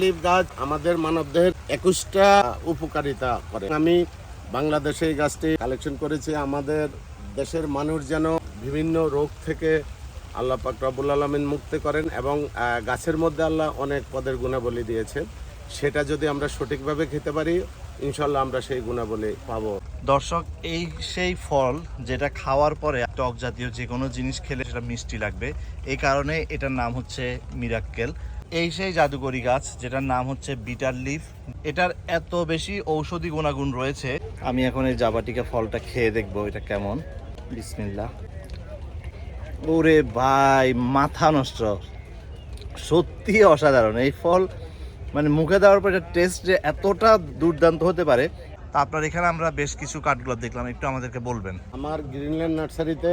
Leave গাছ আমাদের মানবদেহের একুশটা উপকারিতা করে। আমি বাংলাদেশে এই গাছটি কালেকশন করেছি। আমাদের দেশের মানুষ যেন বিভিন্ন রোগ থেকে আল্লাহ পাক রব্বুল আলমিন মুক্তি করেন এবং গাছের মধ্যে আল্লাহ অনেক পদের গুণাবলী দিয়েছেন। সেটা যদি আমরা সঠিকভাবে খেতে পারি ইনশাল্লাহ আমরা সেই গুণাবলী পাবো। দর্শক, এই সেই ফল যেটা খাওয়ার পরে টক জাতীয় যে কোনো জিনিস খেলে সেটা মিষ্টি লাগবে। এই কারণে এটার নাম হচ্ছে মিরাক্কেল। এই সেই জাদুকরি গাছ, যেটার নাম হচ্ছে বিটার লিফ। এটার এত বেশি ঔষধি গুণাগুণ রয়েছে। আমি এখন এই জাবাটিকা ফলটা খেয়ে দেখব, এটা কেমন? বিসমিল্লা ওরে ভাই, মাথা নষ্ট। সত্যি অসাধারণ। এই ফল মানে মুখে দেওয়ার পর এটা টেস্ট যে এতটা দুর্দান্ত হতে পারে। আপনার এখানে আমরা বেশ কিছু কাঠগুলো দেখলাম, একটু আমাদেরকে বলবেন। আমার গ্রিনল্যান্ড নার্সারিতে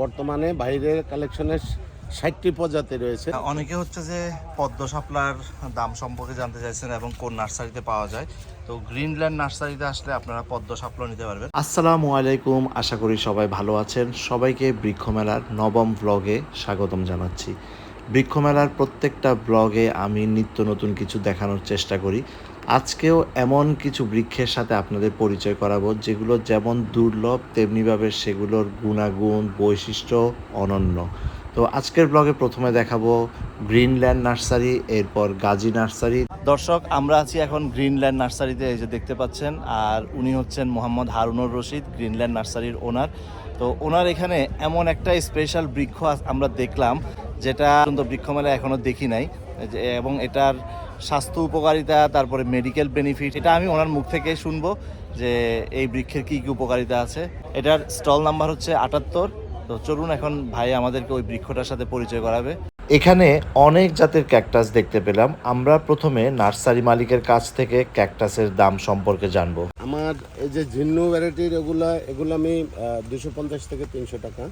বর্তমানে বাইরের কালেকশনের ষাটটি প্রজাতি রয়েছে। অনেকে হচ্ছে যে পদ্ম শাপলার দাম সম্পর্কে জানতে চাইছেন এবং কোন নার্সারিতে পাওয়া যায়। তো গ্রিনল্যান্ড নার্সারিতে আসলে আপনারা পদ্ম শাপলা নিতে পারবেন। আসসালামু আলাইকুম আশা করি সবাই ভালো আছেন। সবাইকে বৃক্ষমেলার নবম ব্লগে স্বাগতম জানাচ্ছি। বৃক্ষমেলার প্রত্যেকটা ব্লগে আমি নিত্য নতুন কিছু দেখানোর চেষ্টা করি। আজকেও এমন কিছু বৃক্ষের সাথে আপনাদের পরিচয় করাবো যেগুলো যেমন দুর্লভ তেমনিভাবে সেগুলোর গুণাগুণ বৈশিষ্ট্য অনন্য। তো আজকের ব্লগে প্রথমে দেখাবো গ্রিনল্যান্ড নার্সারি এরপর গাজী নার্সারি দর্শক, আমরা আছি এখন গ্রিনল্যান্ড নার্সারিতে এই যে দেখতে পাচ্ছেন, আর উনি হচ্ছেন মোহাম্মদ হারুনুর রশিদ গ্রিনল্যান্ড নার্সারির ওনার তো ওনার এখানে এমন একটা স্পেশাল বৃক্ষ আমরা দেখলাম, যেটা পর্যন্ত বৃক্ষ মেলায় এখনও দেখি নাই এবং এটার স্বাস্থ্য উপকারিতা, তারপরে মেডিকেল বেনিফিট এটা আমি ওনার মুখ থেকে শুনব যে এই বৃক্ষের কি কি উপকারিতা আছে। এটার স্টল নাম্বার হচ্ছে আটাত্তর। তো চলুন এখন ভাই আমাদেরকে ওই বৃক্ষটার সাথে পরিচয় করাবে। এখানে অনেক জাতের ক্যাকটাস দেখতে পেলাম। আমরা প্রথমে নার্সারি মালিকের কাছ থেকে ক্যাকটাসের দাম সম্পর্কে জানব। আমার এই যে ঝিন্নু ভ্যারাইটির এগুলা, এগুলো আমি দুশো পঞ্চাশ থেকে তিনশো টাকা।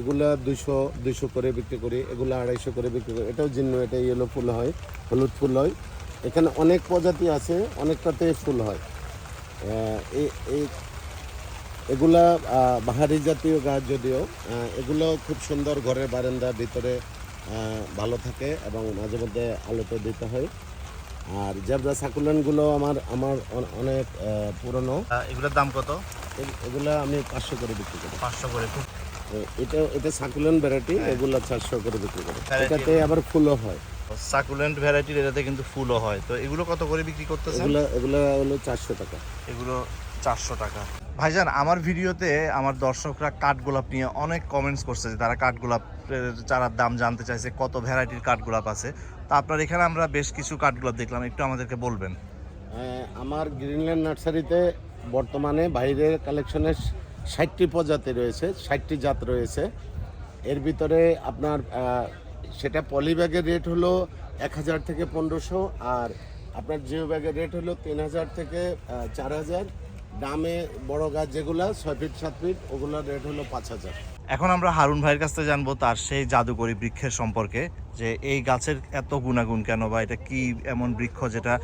এগুলা দুশো দুশো করে বিক্রি করি, এগুলো আড়াইশো করে বিক্রি করি। এটাও জিন্নু এটা ইয়েলো ফুল হয়, হলুদ ফুল হয়। এখানে অনেক প্রজাতি আছে, অনেকটাতে ফুল হয়। এগুলা বাহারি জাতীয় গাছ যদিও এগুলো খুব সুন্দর ঘরের বারান্দা ভিতরে ভালো থাকে এবং মাঝে মধ্যে আলোতে দিতে হয়। আর জেব্রা সাকুলেনগুলো আমার আমার অনেক পুরনো। এগুলোর দাম কত? এগুলো আমি পাঁচশো করে বিক্রি করি। পাঁচশো করে এটা এটা সাকুলেন ভ্যারাইটি এগুলো চারশো করে বিক্রি করি। এটাতে আবার ফুলও হয়। সাকুলেন্ট ভ্যারাইটির এটাতে কিন্তু ফুলও হয়। তো এগুলো কত করে বিক্রি করতেছেন? এগুলো এগুলো হলো চারশো টাকা। এগুলো চারশো টাকা। ভাইজান, আমার ভিডিওতে আমার দর্শকরা কাঠগোলাপ নিয়ে অনেক কমেন্টস করছে যে তারা কাঠগোলাপের চারার দাম জানতে চাইছে, কত ভ্যারাইটির কাঠগোলাপ আছে। তা আপনার এখানে আমরা বেশ কিছু কাঠগোলাপ দেখলাম, একটু আমাদেরকে বলবেন। আমার গ্রিনল্যান্ড নার্সারিতে বর্তমানে বাইরের কালেকশনের ষাটটি প্রজাতি রয়েছে, ষাটটি জাত রয়েছে। এর ভিতরে আপনার সেটা পলি ব্যাগের রেট হলো এক হাজার থেকে পনেরোশো আর আপনার জিও ব্যাগের রেট হলো তিন হাজার থেকে চার হাজার। দামে বড় গাছ যেগুলো ছয় ফিট সাত ফিট ওগুলোর রেট হলো পাঁচ হাজার। এখন আমরা হারুন ভাইয়ের কাছ থেকে জানব তার সেই জাদুকরি বৃক্ষের সম্পর্কে যে এই গাছের এত গুণাগুণ কেন বা এটা কি এমন বৃক্ষ যেটা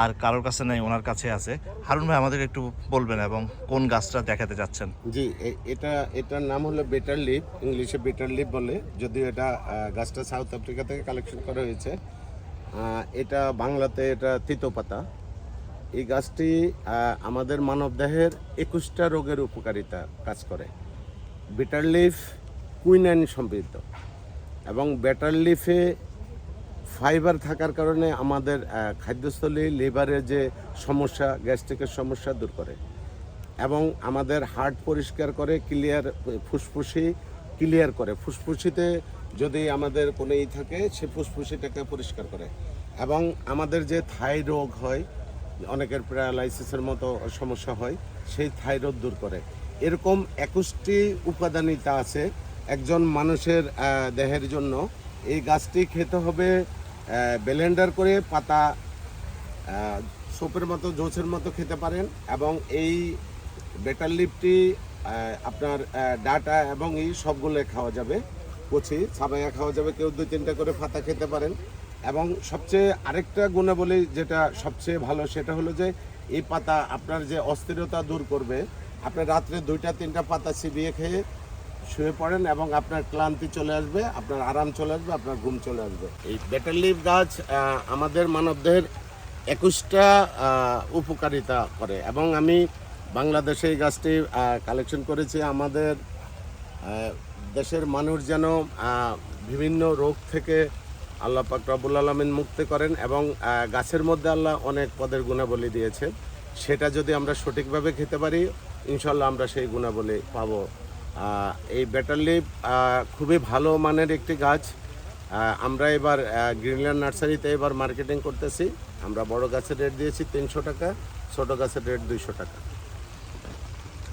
আর কারোর কাছে নেই ওনার কাছে আছে। হারুন ভাই আমাদের একটু বলবেন এবং কোন গাছটা দেখাতে যাচ্ছেন? জি এটা এটার নাম হলো বেটার লিপ ইংলিশে বেটার লিপ বলে যদিও এটা গাছটা সাউথ আফ্রিকা থেকে কালেকশন করা হয়েছে। এটা বাংলাতে এটা তিতো পাতা এই গাছটি আমাদের মানবদেহের একুশটা রোগের উপকারিতা কাজ করে। বেটার লিফ কুইনাইন সমৃদ্ধ। এবং বেটার লিফে ফাইবার থাকার কারণে আমাদের খাদ্যস্থলী, লিভারের যে সমস্যা, গ্যাস্ট্রিকের সমস্যা দূর করে। এবং আমাদের হার্ট পরিষ্কার করে, ক্লিয়ার, ফুসফুসি ক্লিয়ার করে। ফুসফুসিতে যদি আমাদের কোনো ই থাকে, সে ফুসফুসিটাকে পরিষ্কার করে। এবং আমাদের যে থাই রোগ হয় অনেকের প্যারালাইসিসের মতো সমস্যা হয়, সেই থাই রোগ দূর করে। এরকম একুশটি উপাদানিতা আছে, একজন মানুষের দেহের জন্য। এই গাছটি খেতে হবে ব্লেন্ডার করে পাতা সোপের মতো জোসের মতো খেতে পারেন এবং এই বেটার লিপটি আপনার ডাটা এবং এই সবগুলো খাওয়া যাবে। কচি সাবাইয়া খাওয়া যাবে, কেউ দুই তিনটা করে পাতা খেতে পারেন। এবং সবচেয়ে আরেকটা গুণাবলী যেটা সবচেয়ে ভালো সেটা হলো যে এই পাতা আপনার যে অস্থিরতা দূর করবে, আপনি রাত্রে দুইটা, তিনটা পাতা চিবিয়ে খেয়ে শুয়ে পড়েন এবং আপনার ক্লান্তি চলে আসবে, আপনার আরাম চলে আসবে, আপনার ঘুম চলে আসবে। এই বেটার লিভ গাছ আমাদের মানবদের একুশটা উপকারিতা করে এবং আমি বাংলাদেশে এই গাছটি কালেকশন করেছি। আমাদের দেশের মানুষ যেন বিভিন্ন রোগ থেকে আল্লাহ পাক রব্বুল আলমিন মুক্তি করেন এবং গাছের মধ্যে আল্লাহ অনেক পদের গুণাবলী দিয়েছে সেটা যদি আমরা সঠিকভাবে খেতে পারি ইনশাল্লাহ আমরা সেই গুণাবলী পাবো। এই বেটার লিভ খুবই ভালো মানের একটি গাছ। আমরা এবার গ্রিনল্যান্ড নার্সারিতে এবার মার্কেটিং করতেছি। আমরা বড় গাছের রেট দিয়েছি তিনশো টাকা ছোট গাছের রেট দুইশো টাকা।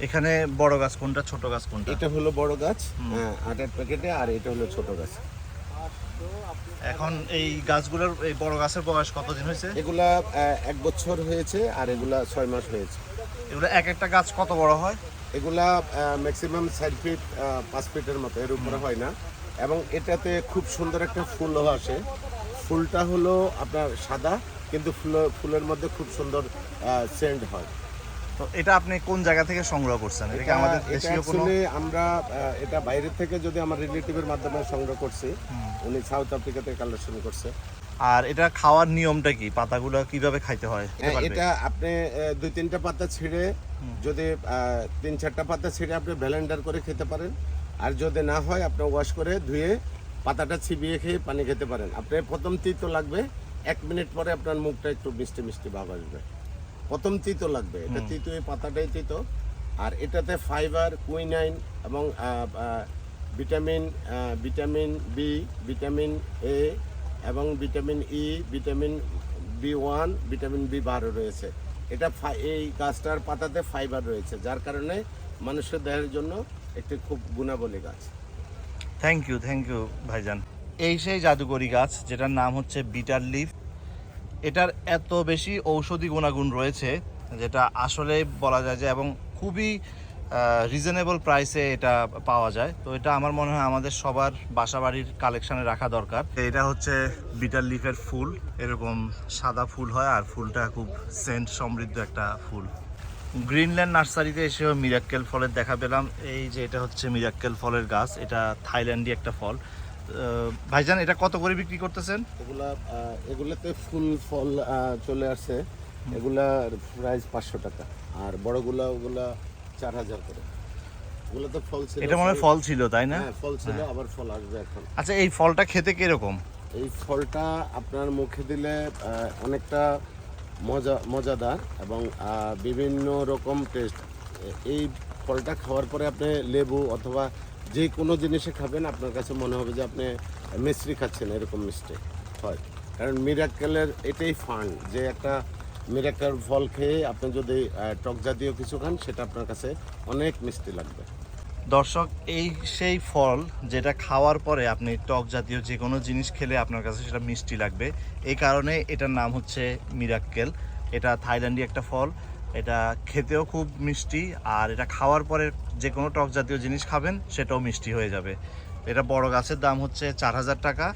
এখানে বড় গাছ কোনটা ছোট গাছ কোনটা? এটা হলো বড় গাছ হ্যাঁ আটের প্যাকেটে আর এটা হলো ছোট গাছ। এখন এই গাছগুলোর এই বড় গাছের বয়স কতদিন হয়েছে? এগুলা এক বছর হয়েছে আর এগুলা ছয় মাস হয়েছে। এগুলো এক একটা গাছ কত বড় হয়? এগুলা ম্যাক্সিমাম চার ফিট পাঁচ ফিটের মতো এর উপরে হয় না। এবং এটাতে খুব সুন্দর একটা ফুলও আসে। ফুলটা হলো আপনার সাদা কিন্তু ফুল ফুলের মধ্যে খুব সুন্দর সেন্ট হয়। তো এটা আপনি কোন জায়গা থেকে সংগ্রহ করছেন? এটা কি আমাদের দেশীয় কোনো আমরা এটা বাইরের থেকে যদি আমার রিলেটিভের মাধ্যমে সংগ্রহ করছি উনি সাউথ আফ্রিকা থেকে কালেকশন করছে। আর এটা খাওয়ার নিয়মটা কি? পাতাগুলো কীভাবে খাইতে হয়? হ্যাঁ? এটা আপনি দুই তিনটা পাতা ছিঁড়ে যদি তিন চারটা পাতা ছিঁড়ে আপনি ব্লেন্ডার করে খেতে পারেন। আর যদি না হয় আপনি ওয়াশ করে ধুয়ে পাতাটা চিবিয়ে খেয়ে পানি খেতে পারেন। আপনি প্রথম তিতো লাগবে এক মিনিট পরে আপনার মুখটা একটু মিষ্টি মিষ্টি ভাব আসবে। প্রথম তিতো লাগবে। এটা তিতো এই পাতাটাই তিতো। আর এটাতে ফাইবার কুইনাইন এবং vitamin vitamin B vitamin A এবং vitamin E vitamin B one vitamin B বারো রয়েছে। এটা এই গাছটার পাতাতে ফাইবার রয়েছে যার কারণে মানুষের দেহের জন্য একটি খুব গুণাবলী গাছ। থ্যাংক ইউ থ্যাংক ইউ ভাইজান। এই সেই জাদুকরি গাছ যেটার নাম হচ্ছে বিটার লিফ এটার এত বেশি ঔষধি গুণাগুণ রয়েছে যেটা আসলে বলা যায় যে এবং খুবই রিজনেবল প্রাইসে এটা পাওয়া যায়। তো এটা আমার মনে হয় আমাদের সবার বাসা বাড়ির কালেকশানে রাখা দরকার। এটা হচ্ছে বিটার লিফের ফুল। এরকম সাদা ফুল হয় আর ফুলটা খুব সেন্ট সমৃদ্ধ একটা ফুল। গ্রিনল্যান্ড নার্সারিতে এসেও মিরাক্কেল ফলের দেখা পেলাম। এই যে এটা হচ্ছে মিরাক্কেল ফলের গাছ। এটা থাইল্যান্ডই একটা ফল। ভাইজান এটা কত করে বিক্রি করতেছেন? এগুলা এগুলাতে ফুল ফল চলে আসছে এগুলার প্রাইস পাঁচশো টাকা। আর বড়গুলা ওগুলা চার হাজার করে। এগুলো তো ফল ছিল এটা মনে ফল ছিল তাই না? হ্যাঁ ফল ছিল আবার ফল আসবে এখন। আচ্ছা এই ফলটা খেতে কীরকম? এই ফলটা আপনার মুখে দিলে অনেকটা মজা মজাদার এবং বিভিন্ন রকম টেস্ট এই ফলটা খাওয়ার পরে আপনি লেবু অথবা যে কোনো জিনিসে খাবেন, আপনার কাছে মনে হবে যে আপনি মিষ্টি খাচ্ছেন, এরকম মিষ্টি হয়। কারণ মিরাক্কেলের এটাই ফান যে একটা মিরাক্কেল ফল খেয়ে আপনি যদি টক জাতীয় কিছু খান, সেটা আপনার কাছে অনেক মিষ্টি লাগবে। দর্শক, এই সেই ফল যেটা খাওয়ার পরে আপনি টক জাতীয় যে কোনো জিনিস খেলে আপনার কাছে সেটা মিষ্টি লাগবে। এই কারণে এটার নাম হচ্ছে মিরাক্কেল এটা থাইল্যান্ডি একটা ফল। এটা খেতেও খুব মিষ্টি আর এটা খাওয়ার পরে যে কোনো টক জাতীয় জিনিস খাবেন সেটাও মিষ্টি হয়ে যাবে। এটা বড় গাছের দাম হচ্ছে চার হাজার টাকা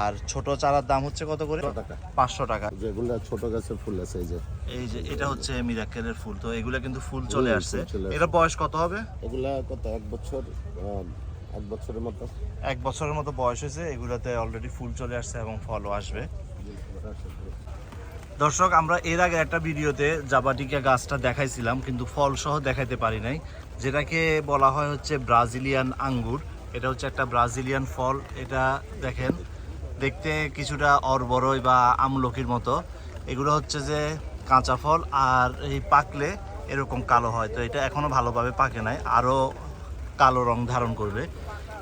আর ছোট চারার দাম হচ্ছে কত করে? পাঁচশো টাকা। যেগুলো ছোট গাছের ফুল আছে এই যে। এই যে এটা হচ্ছে মিরাক্কেলের ফুল। তো এগুলো কিন্তু ফুল চলে আসছে। ফুল চলে আসছে। এটা বয়স কত হবে? এগুলা কত? এক বছর এক বছরের মতো। এক বছরের মতো বয়স হয়েছে। এগুলোতে অলরেডি ফুল চলে আসছে এবং ফলও আসবে। দর্শক, আমরা এর আগে একটা ভিডিওতে জাবাটিকা গাছটা দেখাইছিলাম, কিন্তু ফল সহ দেখাইতে পারি নাই। যেটাকে বলা হয় হচ্ছে ব্রাজিলিয়ান আঙ্গুর। এটা হচ্ছে একটা ব্রাজিলিয়ান ফল। এটা দেখেন, দেখতে কিছুটা অরবরই বা আমলকির মতো। এগুলো হচ্ছে যে কাঁচা ফল, আর এই পাকলে এরকম কালো হয়। তো এটা এখনও ভালোভাবে পাকে নাই, আরও কালো রং ধারণ করবে।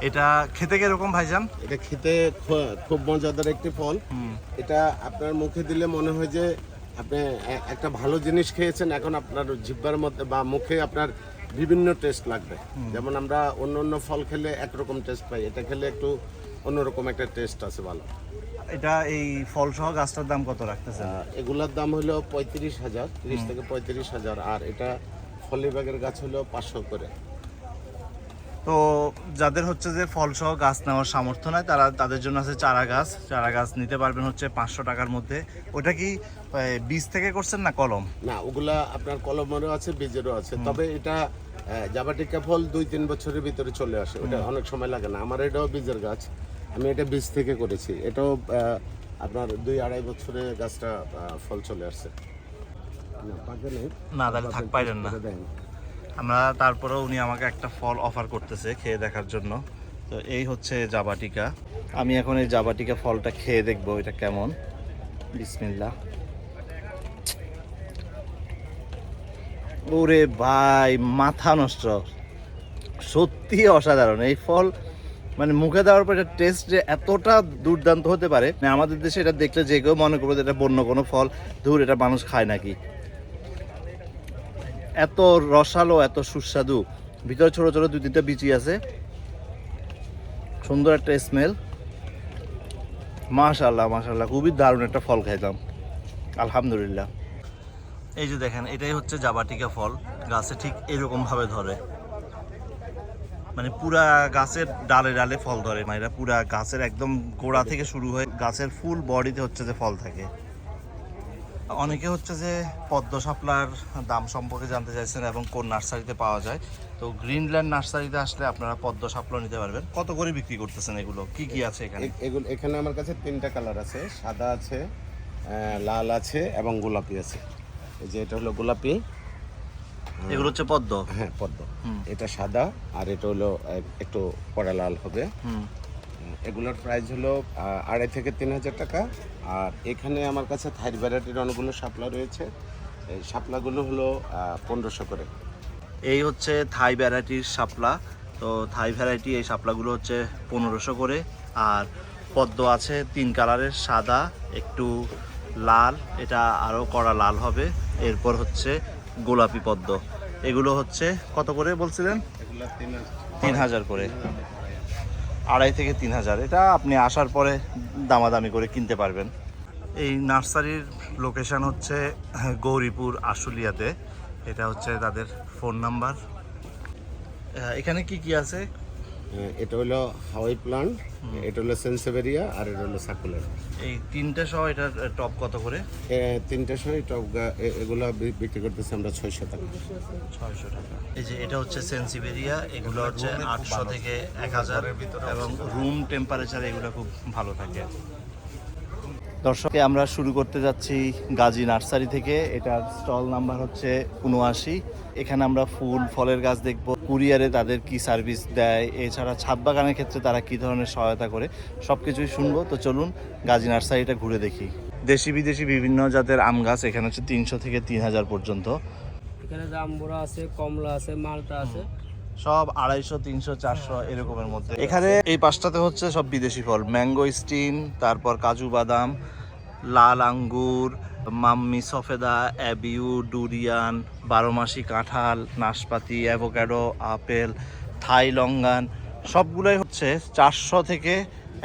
এটা খেতে কীরকম ভাইজান? এটা খেতে খুব মজাদার একটি ফল। এটা আপনার মুখে দিলে মনে হয় যে আপনি একটা ভালো জিনিস খেয়েছেন এখন আপনার জিব্বার মধ্যে বা মুখে আপনার বিভিন্ন টেস্ট লাগবে। যেমন আমরা অন্য অন্য ফল খেলে একরকম টেস্ট পাই এটা খেলে একটু অন্যরকম একটা টেস্ট আছে ভালো। এটা এই ফল সহ গাছটার দাম কত রাখতেছেন? আহ, এগুলার দাম হলো পঁয়ত্রিশ হাজার তিরিশ থেকে পঁয়ত্রিশ হাজার আর এটা ফলি ব্যাগের গাছ হলো পাঁচশো করে। তো যাদের হচ্ছে যে ফল সহ গাছ নেওয়ার সামর্থ্য নাই তারা তাদের জন্য আছে চারা গাছ। চারা গাছ নিতে পারবেন হচ্ছে পাঁচশো টাকার মধ্যে। ওটা কি বীজ থেকে করছেন না কলম? না ওগুলা আপনার কলমেরও আছে বীজেরও আছে। তবে এটা জাবাটিকা ফল দুই তিন বছরের ভিতরে চলে আসে। ওটা অনেক সময় লাগে না। আমার এটাও বীজের গাছ। আমি এটা বীজ থেকে করেছি। এটাও আপনার দুই আড়াই বছরে গাছটা ফল চলে আসছে। না। তাহলে থাক পাইলেন না। আমরা তারপরেও উনি আমাকে একটা ফল অফার করতেছে খেয়ে দেখার জন্য। তো এই হচ্ছে জাবাটিকা আমি এখন এই জাবাটিকা ফলটা খেয়ে দেখব এটা কেমন। বিসমিল্লা ওরে ভাই, মাথা নষ্ট। সত্যি অসাধারণ। এই ফল মানে মুখে দেওয়ার পর এটা টেস্ট যে এতটা দুর্দান্ত হতে পারে। মানে আমাদের দেশে এটা দেখলে যে কেউ মনে করবে এটা বন্য কোনো ফল। দূর এটা মানুষ খায় নাকি? এত রসালো, এত সুস্বাদু। ভিতরে ছোট ছোট দুই তিনটা বিচি আছে। সুন্দর একটা স্মেল মাশাল্লাহ মাশাল্লাহ খুবই দারুণ একটা ফল খাইলাম আলহামদুলিল্লাহ। এই যে দেখেন, এটাই হচ্ছে জাবাটিকা ফল। গাছে ঠিক এরকম ভাবে ধরে। মানে পুরা গাছের ডালে ডালে ফল ধরে মানে পুরা গাছের একদম গোড়া থেকে শুরু হয়ে গাছের ফুল বডিতে হচ্ছে যে ফল থাকে। অনেকে হচ্ছে যে পদ্ম শাপলার দাম সম্পর্কে জানতে চাইছেন এবং কোন নার্সারিতে পাওয়া যায়। তো গ্রিনল্যান্ড নার্সারিতে আসলে আপনারা পদ্ম শাপলা নিতে পারবেন। কত করে বিক্রি করতেছেন এগুলো? কি কি আছে এখানে? এগুলো এখানে আমার কাছে তিনটা কালার আছে। সাদা আছে লাল আছে এবং গোলাপি আছে। এই যে এটা হলো গোলাপি। এগুলো হচ্ছে পদ্ম? হ্যাঁ পদ্ম। এটা সাদা আর এটা হলো একটু কড়া লাল হবে। এগুলোর প্রাইস হলো আড়াই থেকে তিন হাজার টাকা। আর এখানে আমার কাছে থাইর ভ্যারাইটির অনেকগুলো শাপলা রয়েছে। এই শাপলাগুলো হলো পনেরোশো করে। এই হচ্ছে থাই ভ্যারাইটির শাপলা। তো থাই ভ্যারাইটি এই শাপলাগুলো হচ্ছে পনেরোশো করে। আর পদ্ম আছে তিন কালারের সাদা একটু লাল এটা আরও কড়া লাল হবে। এরপর হচ্ছে গোলাপি পদ্ম। এগুলো হচ্ছে কত করে বলছিলেন? তিন হাজার। করে। আড়াই থেকে তিন হাজার। এটা আপনি আসার পরে দামাদামি করে কিনতে পারবেন। এই নার্সারির লোকেশান হচ্ছে গৌরীপুর আশুলিয়াতে। এটা হচ্ছে তাদের ফোন নাম্বার। এখানে কি কি আছে? এটা হলো হাওয়াই প্লান্ট এটা হলো সেন্সেভেরিয়া আর এটা হলো সাকুলেন এই তিনটে সহ এটার টপ কত করে? তিনটা সময় টপ এগুলো বিক্রি করতেছি আমরা ছয়শো টাকা। ছয়শো টাকা। এই যে এটা হচ্ছে সেন্সিভেরিয়া এগুলো হচ্ছে আটশো থেকে এক হাজার এবং রুম টেম্পারেচার এগুলো খুব ভালো থাকে। দর্শকে, আমরা শুরু করতে যাচ্ছি গাজী নার্সারি থেকে। এটার স্টল নাম্বার হচ্ছে উনআশি এখানে আমরা ফুল, ফলের গাছ দেখব। কুরিয়ারে তাদের কি সার্ভিস দেয়, এছাড়া ছাদ বাগানের ক্ষেত্রে তারা কি ধরনের সহায়তা করে সব কিছুই শুনব। তো চলুন গাজী নার্সারিটা ঘুরে দেখি। দেশি বিদেশি বিভিন্ন জাতের আম গাছ, এখানে হচ্ছে তিনশো থেকে তিন হাজার পর্যন্ত। এখানে জাম্বুরা আছে, কমলা আছে, মালটা আছে। সব আড়াইশো তিনশো চারশো এরকমের মধ্যে। এখানে এই পাঁচটাতে হচ্ছে সব বিদেশি ফল। ম্যাঙ্গো স্টিন তারপর কাজু বাদাম লাল আঙ্গুর মাম্মি সফেদা অ্যাবিউ ডুরিয়ান বারোমাসি কাঁঠাল নাশপাতি অ্যাভোক্যাডো আপেল থাই লঙ্গান সবগুলোই হচ্ছে চারশো থেকে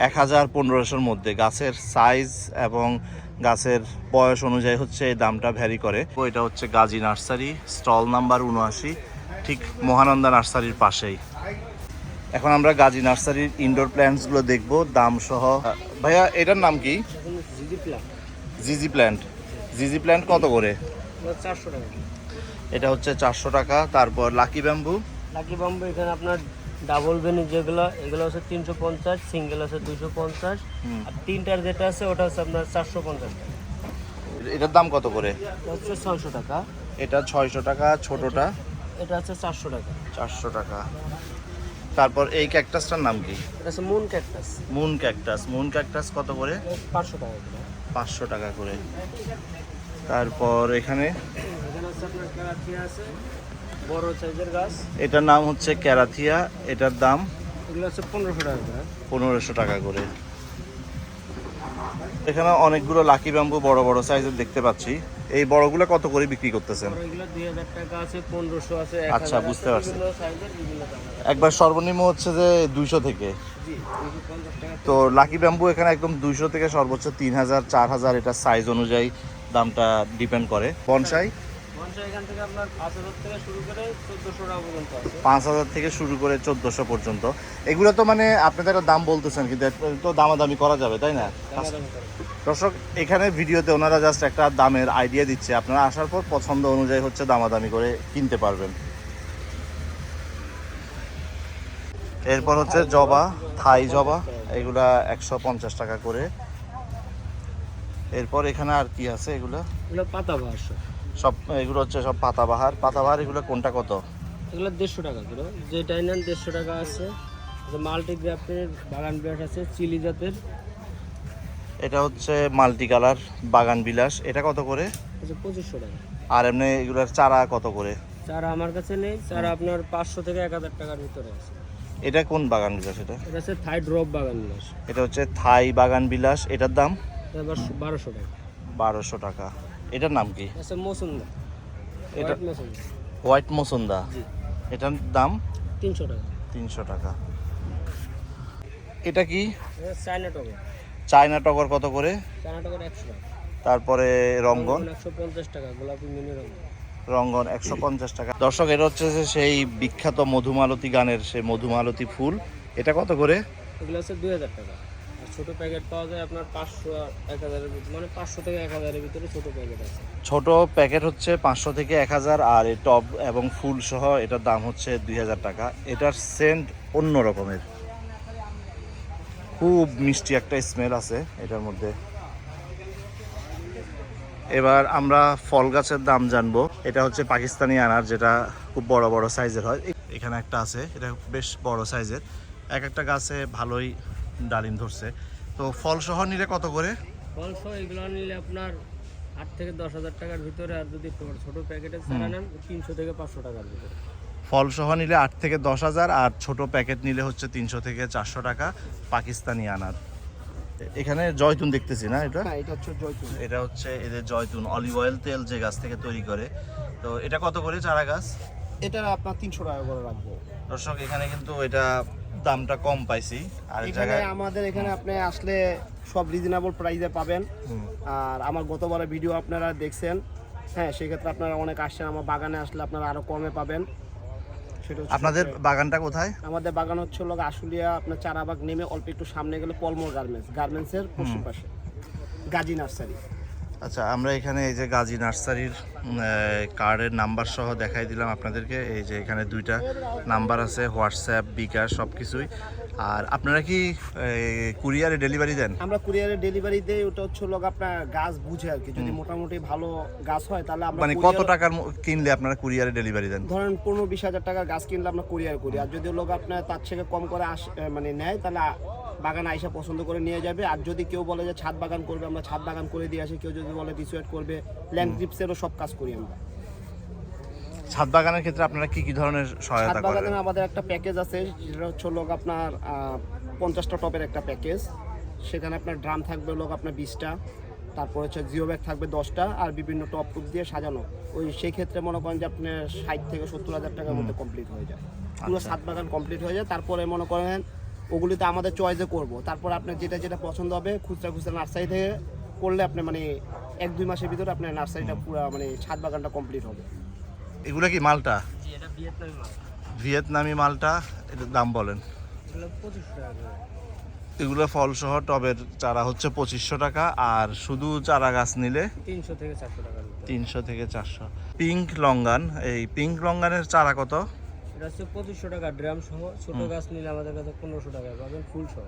এক হাজার পনেরোশোর মধ্যে। গাছের সাইজ এবং গাছের বয়স অনুযায়ী হচ্ছে এই দামটা ভ্যারি করে। এটা হচ্ছে গাজী নার্সারি স্টল নাম্বার উনআশি। ঠিক মহানন্দা নার্সারির পাশেই। এখন আমরা গাজী নার্সারির ইনডোর প্ল্যান্টসগুলো দেখব দাম সহ। ভাইয়া এটার নাম কি? জিজি প্ল্যান্ট জিজি প্ল্যান্ট কত করে? চারশো টাকা। এটা হচ্ছে চারশো টাকা। তারপর লাকি ব্যাম্বু লাকি বাম্বু এখানে আপনার ডাবল ভেনি যেগুলো এগুলো হচ্ছে তিনশো পঞ্চাশ সিঙ্গেল আছে দুশো পঞ্চাশ। আর তিনটার যেটা আছে ওটা হচ্ছে আপনার চারশো পঞ্চাশ টাকা। এটার দাম কত করে? হচ্ছে ছয়শো টাকা। এটা ছয়শো টাকা ছোটটা। এটা হচ্ছে চারশো টাকা। চারশো টাকা। তারপর এই ক্যাকটাসটার নাম কি? এটা হচ্ছে moon cactus moon cactus moon cactus কত করে? পাঁচশো টাকা করে। পাঁচশো টাকা করে। তারপর এখানে? বড় সাইজের গাছ। এটার নাম হচ্ছে ক্যারাথিয়া। এটার দাম? এগুলো হচ্ছে পনেরোশো টাকা করে। পনেরোশো টাকা করে। এখানে অনেকগুলো লাকি ব্যাম্বু বড় বড় সাইজের দেখতে পাচ্ছি। এই বড়গুলো কত করে বিক্রি করতেছেন? আচ্ছা, বুঝতে পারছি। একবার সর্বনিম্ন হচ্ছে যে দুইশো থেকে। তো লাকি ব্যাম্বু এখানে একদম দুইশো থেকে সর্বোচ্চ তিন হাজার চার হাজার এটা সাইজ অনুযায়ী দামটা ডিপেন্ড করে। বনসাই? পঞ্চাশ এখান থেকে আপনার পাঁচ হাজার থেকে শুরু করে চোদ্দোশো টাকা পর্যন্ত আছে। পাঁচ হাজার থেকে শুরু করে চোদ্দোশো পর্যন্ত। এগুলো তো মানে আপনাদের একটা দাম বলতেছেন কিন্তু তো দামাদামি করা যাবে তাই না? দর্শক এখানে ভিডিওতে ওনারা জাস্ট একটা দামের আইডিয়া দিচ্ছে। আপনারা আসার পর পছন্দ অনুযায়ী হচ্ছে দামাদামি করে কিনতে পারবেন। এরপর হচ্ছে জবা থাই জবা এগুলা একশো পঞ্চাশ টাকা করে। এরপর এখানে আর কি আছে এগুলা? এগুলো পাতা ভাস। সব এগুলো হচ্ছে সব পাতাবাহার। পাতাবাহার এগুলো কোনটা কত? এগুলো দেড়শো টাকা করে। যেটাই নেন দেড়শো টাকা আছে মাল্টি গ্রাফটের বাগান বিরাট আছে চিলি জাতের। এটা হচ্ছে মাল্টি কালার বাগান বিলাস। এটা কত করে? পঁচিশশো টাকা। আর এমনি এগুলার চারা কত করে? চারা আমার কাছে নেই। চারা আপনার পাঁচশো থেকে এক হাজার টাকার ভিতরে আছে। এটা কোন বাগান বিলাস এটা? এটা হচ্ছে থাই ড্রপ বাগান বিলাস। এটা হচ্ছে থাই বাগান বিলাস। এটার দাম? বারোশো টাকা। বারোশো টাকা। এটার নাম কি? মৌসুন্দা। এটা হোয়াইট মৌসুন্দা। এটার দাম? তিনশো টাকা। তিনশো টাকা। এটা কি? চায়না টগর। চায়না টগর কত করে? চায়না টগর একশো টাকা। তারপরে রঙ্গন? একশো পঞ্চাশ টাকা গোলাপি মিনি রঙ্গন। একশো পঞ্চাশ টাকা। দর্শক এটা হচ্ছে সেই বিখ্যাত মধুমালতী গানের সেই মধুমালতী ফুল। এটা কত করে? এগুলো হচ্ছে দুই হাজার টাকা। ছোটো প্যাকেট পাওয়া যায় আপনার পাঁচশো এক হাজারের মানে পাঁচশো থেকে এক হাজারের ভিতরে ছোটো প্যাকেট আছে। ছোট প্যাকেট হচ্ছে পাঁচশো থেকে এক হাজার আর এই টব এবং ফুল সহ এটার দাম হচ্ছে দুই হাজার টাকা। এটার সেন্ট অন্য রকমের। খুব মিষ্টি একটা স্মেল আছে এটার মধ্যে। এবার আমরা ফল গাছের দাম জানব। এটা হচ্ছে পাকিস্তানি আনার, যেটা খুব বড় বড় সাইজের হয়। এখানে একটা আছে, এটা বেশ বড় সাইজের এক একটা গাছে ভালোই ডালিম ধরছে। তো ফল সহ নিলে কত করে? ফল সহ এগুলো নিলে আপনার আট থেকে দশ হাজার টাকার ভিতরে আর যদি ছোটো প্যাকেটের চারা নেন তিনশো থেকে পাঁচশো টাকার ভিতরে। ফল সহ নিলে আট থেকে দশ হাজার আর ছোট প্যাকেট নিলে হচ্ছে তিনশো থেকে চারশো টাকা পাকিস্তানি আনার। এখানে জয়তুন দেখতেছি না এটা? হ্যাঁ এটা হচ্ছে জয়তুন। এটা হচ্ছে এদের জয়তুন অলিভ অয়েল তেল যে গাছ থেকে তৈরি করে। তো এটা কত করে চারা গাছ? এটা আপনার তিনশো টাকা করে রাখব। দর্শক এখানে কিন্তু এটা দামটা কম পাইছি। আর জায়গায় আমাদের এখানে আপনি আসলে সব রিজনেবল প্রাইসে পাবেন। আর আমার গতবারের ভিডিও আপনারা দেখছেন। হ্যাঁ সেক্ষেত্রে আপনারা অনেক আসছেন। আমার বাগানে আসলে আপনারা আরও কমে পাবেন। আপনাদের বাগানটা কোথায়? আমাদের বাগান হচ্ছে হলো আশুলিয়া আপনার চারাবাগ নেমে অল্প একটু সামনে গেলে পলমোর গার্মেন্টস গার্মেন্টসের পশ্চিম পাশে। গাজী নার্সারি। আচ্ছা আমরা এখানে এই যে গাজী নার্সারির কার্ডের নাম্বার সহ দেখাই দিলাম আপনাদেরকে। এই যে এখানে দুইটা নাম্বার আছে হোয়াটসঅ্যাপ বিকাশ সব কিছুই আর আপনারা কি কুরিয়ারে ডেলিভারি দেন? আমরা কুরিয়ারে ডেলিভারি দেই ওটা হচ্ছে লোক আপনার গাছ বুঝে আর কি। যদি মোটামুটি ভালো গাছ হয় তাহলে আমরা মানে কত টাকার কিনলে আপনারা কুরিয়ারে ডেলিভারি দেন? ধরেন পনেরো বিশ হাজার টাকার গাছ কিনলে আমরা কুরিয়ার করি। আর যদি লোক আপনার তার থেকে কম করে আস মানে নেয় তাহলে বাগান আইসা পছন্দ করে নিয়ে যাবে। আর যদি কেউ বলে যে ছাদ বাগান করবে আমরা ছাদ বাগান করে দিয়ে আসি। কেউ যদি বলে ডিসুয়েট করবে ল্যান্ড ট্রিপসেরও সব কাজ করি আমরা। ছাদ বাগানের ক্ষেত্রে আপনারা কি কি ধরনের ছাদ সহায়তা করেন? বাগানের আমাদের একটা প্যাকেজ আছে যেটা হচ্ছে লোক আপনার পঞ্চাশটা টপের একটা প্যাকেজ সেখানে আপনার ড্রাম থাকবে লোক আপনার বিশটা তারপর হচ্ছে জিও ব্যাগ থাকবে দশটা আর বিভিন্ন টপ টুপ দিয়ে সাজানো। ওই সেই ক্ষেত্রে মনে করেন যে আপনার ষাট থেকে সত্তর হাজার টাকার মধ্যে কমপ্লিট হয়ে যায়। পুরো ছাদ বাগান কমপ্লিট হয়ে যায়। তারপরে মনে করেন ওগুলিতে আমাদের চয়েসে করব। তারপর আপনার যেটা যেটা পছন্দ হবে খুচরা খুচরা নার্সারি থেকে করলে আপনি মানে এক দুই মাসের ভিতরে আপনার নার্সারিটা পুরো মানে ছাদ বাগানটা কমপ্লিট হবে। এগুলো কি মালটা? ভিয়েতনামি মালটা এটার দাম বলেন। এগুলো পঁচিশশো টাকা করে। এগুলো ফল সহ টবের চারা হচ্ছে পঁচিশশো টাকা আর শুধু চারা গাছ নিলে তিনশো থেকে চারশো টাকা তিনশো থেকে চারশো। পিঙ্ক লঙ্গান এই পিঙ্ক লঙ্গানের চারা কত? এটা হচ্ছে পঁচিশশো টাকা ড্রাম সহ। ছোট গাছ নিলে আমাদের কাছে পনেরোশো টাকা পাবেন ফুল সহ।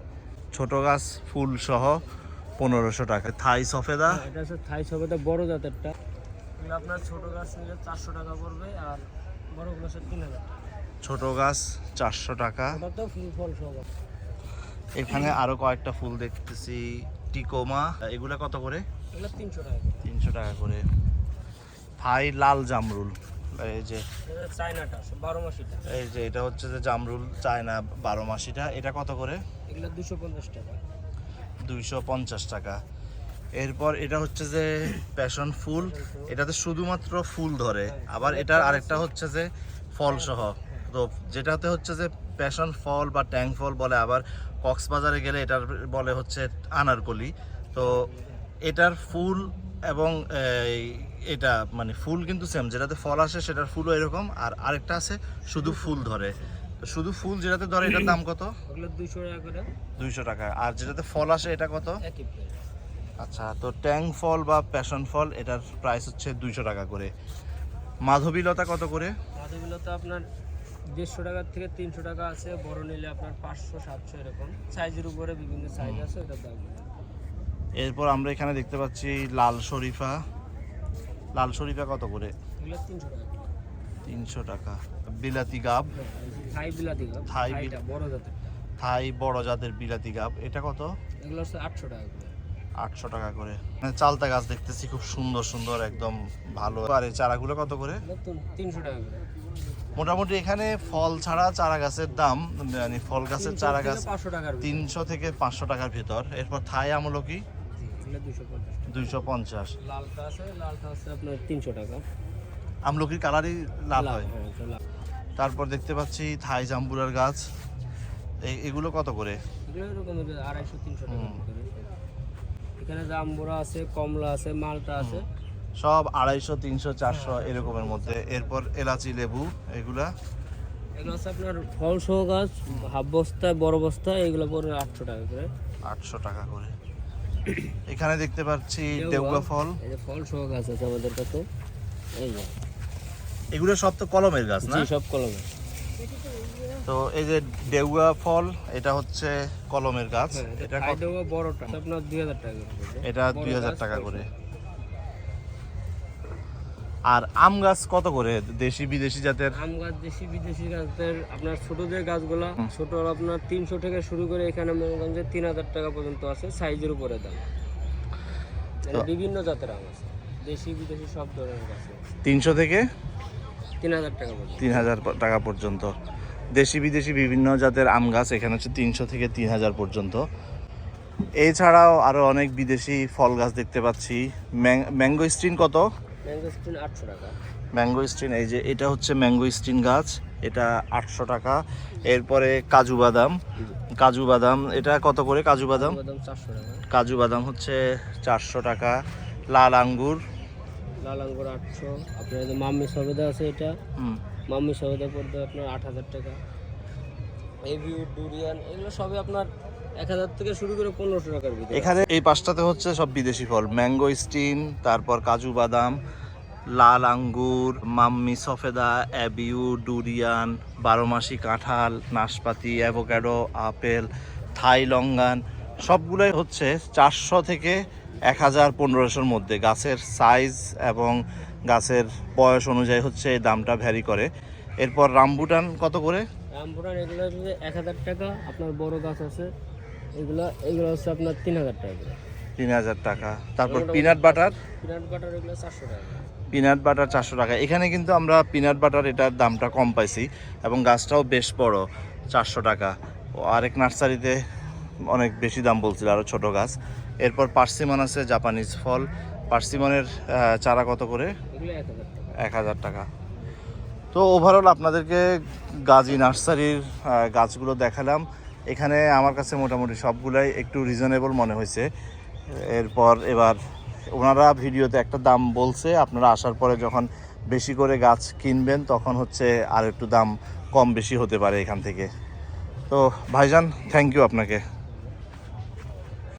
ছোট গাছ ফুল সহ পনেরোশো টাকা। থাই সফেদা? হ্যাঁ, এটা হচ্ছে থাই সফেদা বড় জাতেরটা আপনার ছোট গাছ নিলে চারশো টাকা পড়বে আর বড়গুলো হচ্ছে তিন হাজার ছোট গাছ চারশো টাকা। ওটা তো ফুল ফল সহ। এখানে আরও কয়েকটা ফুল দেখতেছি। টিকোমা এগুলা কত করে? এগুলো তিনশো টাকা করে। তিনশো টাকা করে। থাই লাল জামরুল। এই যে চায়নাটা বারো মাসিটা। এই যে এটা হচ্ছে যে জামরুল চায়না বারো মাসিটা। এটা কত করে? এগুলো দুশো পঞ্চাশ টাকা। দুইশো পঞ্চাশ টাকা। এরপর এটা হচ্ছে যে প্যাশন ফুল। এটাতে শুধুমাত্র ফুল ধরে। আবার এটার আরেকটা হচ্ছে যে ফল সহ। তো যেটাতে হচ্ছে যে প্যাশন ফল বা ট্যাং ফল বলে আবার কক্সবাজারে গেলে এটার বলে হচ্ছে আনারকলি। তো এটার ফুল এবং এই, এটা মানে ফুল কিন্তু সেম যেটাতে ফল আসে সেটার ফুলও এরকম আর আরেকটা আছে শুধু ফুল ধরে। তো শুধু ফুল যেটাতে ধরে এটার দাম কত? দুশো টাকা করে। দুইশো টাকা। আর যেটাতে ফল আসে এটা কত? আচ্ছা তো ট্যাং ফল বা প্যাশন ফল এটার প্রাইস হচ্ছে দুইশো টাকা করে। মাধবীলতা কত করে? মাঝেগুলো তো আপনার দেড়শো টাকার থেকে তিনশো টাকা আছে বড় নিলে আপনার পাঁচশো সাতশো এরকম। সাইজের উপরে বিভিন্ন সাইজ আছে ওটার দাম। এরপর আমরা এখানে দেখতে পাচ্ছি লাল শরীফা। লাল শরীফা কত করে? তিনশো টাকা। বিলাতি গাব? থাই বিলাতি থাই বড় জাতের। থাই বড় জাতের বিলাতি গাব। এটা কত? এগুলো হচ্ছে আটশো টাকা করে। আটশো টাকা করে। মানে চালতা গাছ দেখতেছি খুব সুন্দর সুন্দর একদম ভালো। আর এই চারাগুলো কত করে? তিনশো টাকা করে। মোটামুটি এখানে ফল ছাড়া চারা গাছের দাম মানে ফল গাছের চারা গাছ। তিনশো থেকে পাঁচশো টাকার ভিতর। এরপর থাই আমলকি? দুইশো পঞ্চাশ লালটা আছে লালটা হচ্ছে আপনার তিনশো টাকা। আমলকির কালারই লাল হয়। হ্যাঁ। তারপর দেখতে পাচ্ছি থাই জাম্বুরার গাছ। এগুলো কত করে? আড়াইশো তিনশো এখানে জাম্বুরা আছে কমলা আছে মালটা আছে। সব আড়াইশো তিনশো চারশো এরকমের মধ্যে। এরপর এলাচি লেবু এগুলা। এগুলো হচ্ছে আপনার ফল সহ গাছ হাফ বস্তা বড় বস্তা এগুলো আটশো টাকা করে। আটশো টাকা করে। এখানে দেখতে পাচ্ছি। দেউগা ফল। ফল সহ গাছ আছে আমাদের কাছে। এই এগুলো সব তো কলমের গাছ না? সব কলমের। তো এই যে দেউগা ফল এটা হচ্ছে কলমের গাছ। হ্যাঁ, এটা বড়টা। আপনার দুই হাজার টাকা করে। এটা বড় দুই হাজার গাছ, টাকা করে। আর আম গাছ কত করে দেশি বিদেশি জাতের? আম গাছ দেশি বিদেশি গাছের আপনার ছোট যে গাছগুলা ছোট আপনার তিনশো থেকে শুরু করে এখানে মনে তিন হাজার টাকা পর্যন্ত আছে সাইজের উপরে দাম। মানে বিভিন্ন জাতের আম আছে দেশি বিদেশি সব ধরনের গাছ তিনশো থেকে তিন হাজার টাকা পর্যন্ত। তিন হাজার টাকা পর্যন্ত। দেশি বিদেশি বিভিন্ন জাতের আম গাছ এখানে হচ্ছে তিনশো থেকে তিন হাজার পর্যন্ত। এছাড়াও আরও অনেক বিদেশি ফল গাছ দেখতে পাচ্ছি। ম্যাঙ্গো স্ট্রিন কত? ম্যাঙ্গো স্টিন আটশো টাকা। ম্যাঙ্গো স্ট্রিন এই যে এটা হচ্ছে ম্যাঙ্গো স্ট্রিন গাছ এটা আটশো টাকা। এরপরে কাজু বাদাম কাজু বাদাম এটা কত করে কাজু বাদাম? কাজু বাদাম হচ্ছে চারশো টাকা। লাল আঙ্গুর। লাল আঙ্গুর আটশো। আপনার মাম্মি সবেদা আছে এটা। মাম্মি সবেদা পড়বে আপনার আট হাজার টাকা। এভিউ ডুরিয়ান এগুলো সবই আপনার থেকে শুরু করে পনেরোশো টাকার ভিতরে। এখানে এই পাঁচটাতে হচ্ছে সব বিদেশি ফল। ম্যাঙ্গো স্টিন তারপর কাজু বাদাম লাল আঙ্গুর মাম্মি সফেদা অ্যাবিউ ডুরিয়ান বারোমাসি কাঁঠাল নাশপাতি অ্যাভোক্যাডো আপেল থাই লঙ্গান সবগুলোই হচ্ছে চারশো থেকে এক হাজার পনেরোশোর মধ্যে। গাছের সাইজ এবং গাছের বয়স অনুযায়ী হচ্ছে এই দামটা ভ্যারি করে। এরপর রামবুটান কত করে? রামপুরান এগুলো এক হাজার টাকা। আপনার বড় গাছ আছে এগুলো এগুলো হচ্ছে আপনার তিন হাজার টাকা করে। তিন হাজার টাকা। তারপর পিনাট বাটার পিনাট বাটার এগুলো চারশো টাকা। পিনাট বাটার চারশো টাকা। এখানে কিন্তু আমরা পিনাট বাটার এটার দামটা কম পাইছি এবং গাছটাও বেশ বড় চারশো টাকা। ও আরেক নার্সারিতে অনেক বেশি দাম বলছিল আরও ছোট গাছ। এরপর পার্সিমন আছে জাপানিজ ফল। পার্সিমনের চারা কত করে? এক হাজার টাকা। এক হাজার টাকা। তো ওভারঅল আপনাদেরকে গাজী নার্সারির গাছগুলো দেখালাম। এখানে আমার কাছে মোটামুটি সবগুলাই একটু রিজনেবল মনে হয়েছে। এরপর এবার ওনারা ভিডিওতে একটা দাম বলছে, আপনারা আসার পরে যখন বেশি করে গাছ কিনবেন তখন হচ্ছে আর একটু দাম কম বেশি হতে পারে এখান থেকে। তো ভাইজান থ্যাংক ইউ আপনাকে।